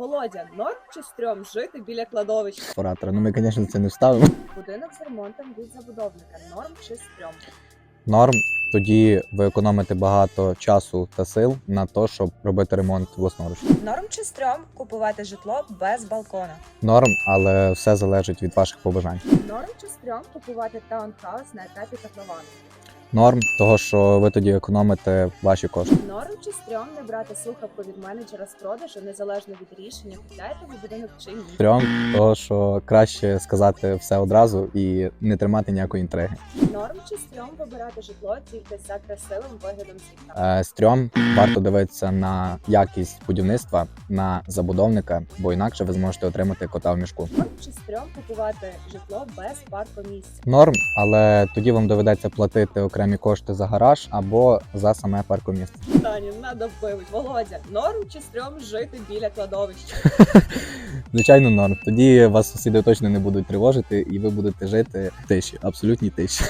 Володя, норм чи стрьом жити біля кладовища? Оратора. Ну ми, звісно, це не вставимо. Будинок з ремонтом від забудовника. Норм чи стрьом? Норм. Тоді ви економите багато часу та сил на те, щоб робити ремонт власноруч. Норм чи стрьом купувати житло без балкона? Норм, але все залежить від ваших побажань. Норм чи стрьом купувати таунхаус на етапі котловану? Норм, того що ви тоді економите ваші кошти. Норм чи стрьом не брати слухавку від менеджера з продажу незалежно від рішення, купляєте ви будинок чи ні? Трьом, того що краще сказати все одразу і не тримати ніякої інтриги. Норм чи стрьом вибирати житло тільки за красивим виглядом з вікна? Е, Стрьом варто дивитися на якість будівництва на забудовника, бо інакше ви зможете отримати кота в мішку. Норм чи стрьом купувати житло без паркомісця? Норм, але тоді вам доведеться платити окремі кошти за гараж або за саме паркомісце. Тані, надо вбивить. Володя, норм чи стрьом жити біля кладовища? Звичайно, норм. Тоді вас сусіди точно не будуть тривожити, і ви будете жити в тиші, абсолютній тиші.